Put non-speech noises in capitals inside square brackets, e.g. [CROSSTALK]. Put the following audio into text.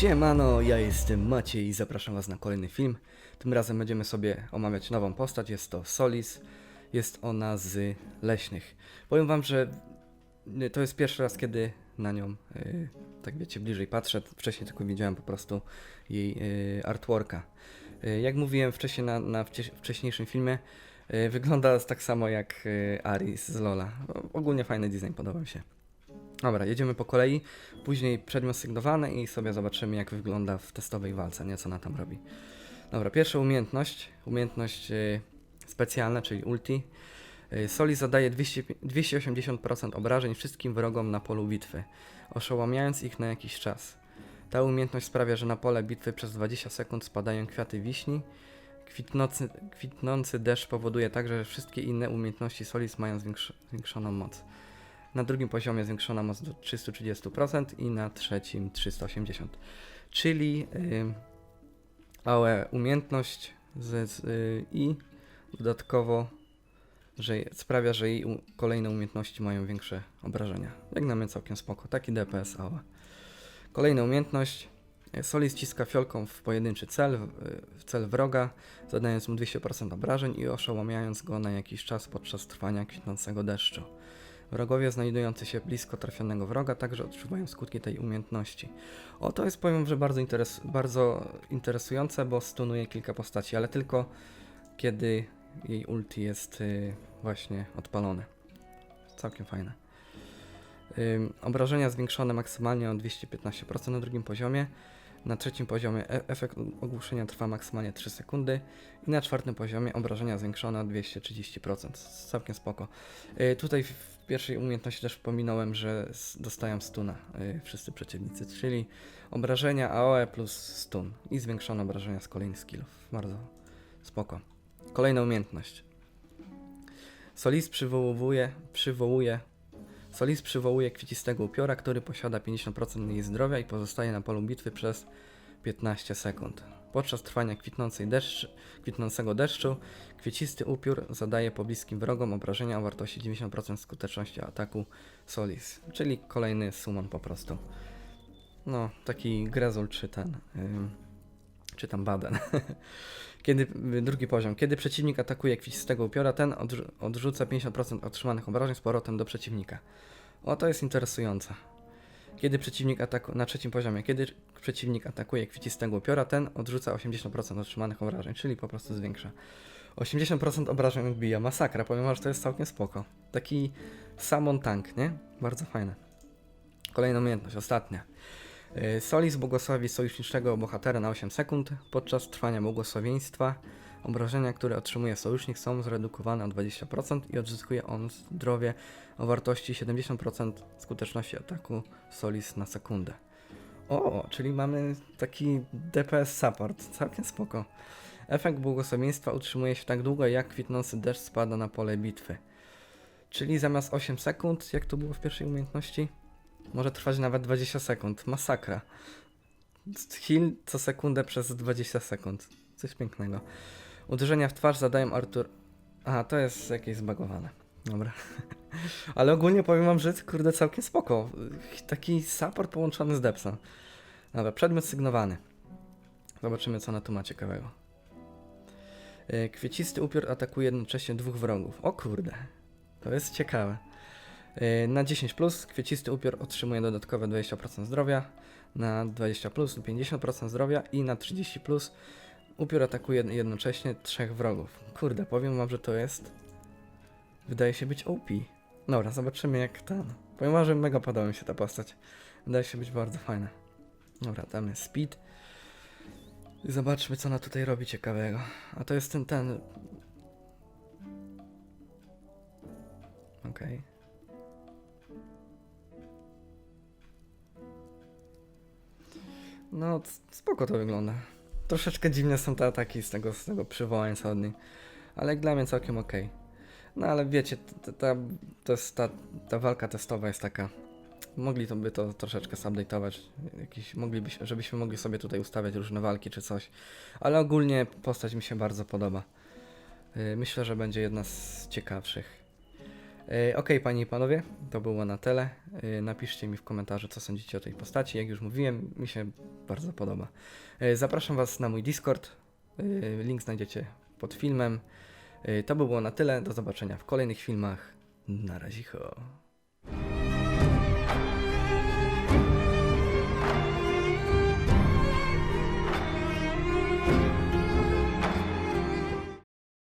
Siemano, ja jestem Maciej i zapraszam was na kolejny film. Tym razem będziemy sobie omawiać nową postać, jest to Solis. Jest ona z Leśnych. Powiem wam, że y, to jest pierwszy raz, kiedy na nią, y, tak wiecie, bliżej patrzę. Wcześniej tylko widziałem po prostu jej y, artworka. Jak mówiłem wcześniej na, na wcześniejszym filmie, wygląda tak samo jak y, Aris z Lola. Ogólnie fajny design, podoba mi się. Dobra, jedziemy po kolei. Później przedmiot sygnowany i sobie zobaczymy, jak wygląda w testowej walce, nie co ona tam robi. Dobra, pierwsza umiejętność. Umiejętność y, specjalna, czyli ulti. Y, Soli zadaje 200, 280% obrażeń wszystkim wrogom na polu bitwy, oszałamiając ich na jakiś czas. Ta umiejęttność sprawia, że na pole bitwy przez 20 sekund spadają kwiaty wiśni. Kwitnący, kwitnący deszcz powoduje także, że wszystkie inne umiejętności Solis mają zwiększ, zwiększoną moc. Na drugim poziomie zwiększona moc do 330% i na trzecim 380%. Czyli yy, umiejętność z, z, y, i dodatkowo że sprawia, że jej kolejne umiejętności mają większe obrażenia. Jak na mnie całkiem spoko. Taki DPS AOE. Kolejna umiejętność. Soli ściska fiolką w pojedynczy cel, w cel wroga, zadając mu 200% obrażeń i oszałamiając go na jakiś czas podczas trwania kwitnącego deszczu. Wrogowie znajdujący się blisko trafionego wroga także odczuwają skutki tej umiejętności. O, to jest powiem, że bardzo, interes bardzo interesujące, bo stunuje kilka postaci, ale tylko kiedy jej ulti jest y, właśnie odpalone. Całkiem fajne. Obrażenia zwiększone maksymalnie o 215% na drugim poziomie. Na trzecim poziomie e efekt ogłuszenia trwa maksymalnie 3 sekundy i na czwartym poziomie obrażenia zwiększone o 230%. Całkiem spoko. Y, tutaj pierwszej umiejętności też pominąłem, że dostają stuna y, wszyscy przeciwnicy, czyli obrażenia AOE plus stun i zwiększone obrażenia z kolejnych skillów. Bardzo spoko. Kolejna umiejętność. Solis przywołuje, przywołuje Solis przywołuje kwiecistego upiora, który posiada 50% jej zdrowia i pozostaje na polu bitwy przez 15 sekund. Podczas trwania kwitnącej deszcz, kwitnącego deszczu, kwiecisty upiór zadaje pobliskim wrogom obrażenia o wartości 90% skuteczności ataku Solis, czyli kolejny summon po prostu. No, taki Grezol czy ten, ym, czy tam Baden. [LAUGHS] Kiedy, y, drugi poziom. Kiedy przeciwnik atakuje kwiecistego upiora, ten odrzu- odrzuca 50% otrzymanych obrażeń z powrotem do przeciwnika. O, to jest interesujące. Kiedy przeciwnik atakuje, na trzecim poziomie, kiedy przeciwnik atakuje kwiecistego upiora, ten odrzuca 80% otrzymanych obrażeń, czyli po prostu zwiększa. 80% obrażeń odbija, masakra, wam, że to jest całkiem spoko. Taki samon tank, nie? Bardzo fajne. Kolejna umiejętność, ostatnia. Y, Solis błogosławi sojuszniczego bohatera na 8 sekund. Podczas trwania błogosławieństwa obrażenia, które otrzymuje sojusznik są zredukowane o 20% i odzyskuje on zdrowie o wartości 70% skuteczności ataku Solis na sekundę. O, czyli mamy taki DPS support, całkiem spoko. Efekt błogosławieństwa utrzymuje się tak długo, jak kwitnący deszcz spada na pole bitwy. Czyli zamiast 8 sekund, jak to było w pierwszej umiejętności, może trwać nawet 20 sekund. Masakra. Heal co sekundę przez 20 sekund. Coś pięknego. Uderzenia w twarz zadają Artur. Aha, to jest jakieś zbagowane. Dobra. [LAUGHS] Ale ogólnie powiem wam, że kurde całkiem spoko. Taki support połączony z depsem. Dobra, przedmiot sygnowany. Zobaczymy co na tu ma ciekawego. E, Kwiecisty upiór atakuje jednocześnie dwóch wrogów. O kurde. To jest ciekawe. E, Na 10 plus kwiecisty upiór otrzymuje dodatkowe 20% zdrowia, na 20 plus 50% zdrowia i na 30 plus upiór atakuje jednocześnie trzech wrogów. Kurde, powiem wam, że to jest wydaje się być OP. Dobra, zobaczymy jak ten. Powiem że mega podoba mi się ta postać. Wydaje się być bardzo fajna. Dobra, tam jest speed. I zobaczmy co ona tutaj robi ciekawego. A to jest ten ten. Okej. No, c- spoko to wygląda. Troszeczkę dziwne są te ataki z tego, z tego przywołania co od. Ale jak dla mnie całkiem okej. No ale wiecie, t- t- ta, to jest ta, ta walka testowa jest taka. Mogli to by to troszeczkę zupdate'ować. Jakiś, mogliby, się- żebyśmy mogli sobie tutaj ustawiać różne walki czy coś. Ale ogólnie postać mi się bardzo podoba. Yy, Myślę, że będzie jedna z ciekawszych. E, Okej, panie i panowie, to było na tyle. E, Napiszcie mi w komentarzu, co sądzicie o tej postaci. Jak już mówiłem, mi się bardzo podoba. E, Zapraszam was na mój Discord. Link znajdziecie pod filmem. To by było na tyle. Do zobaczenia w kolejnych filmach. Na razie.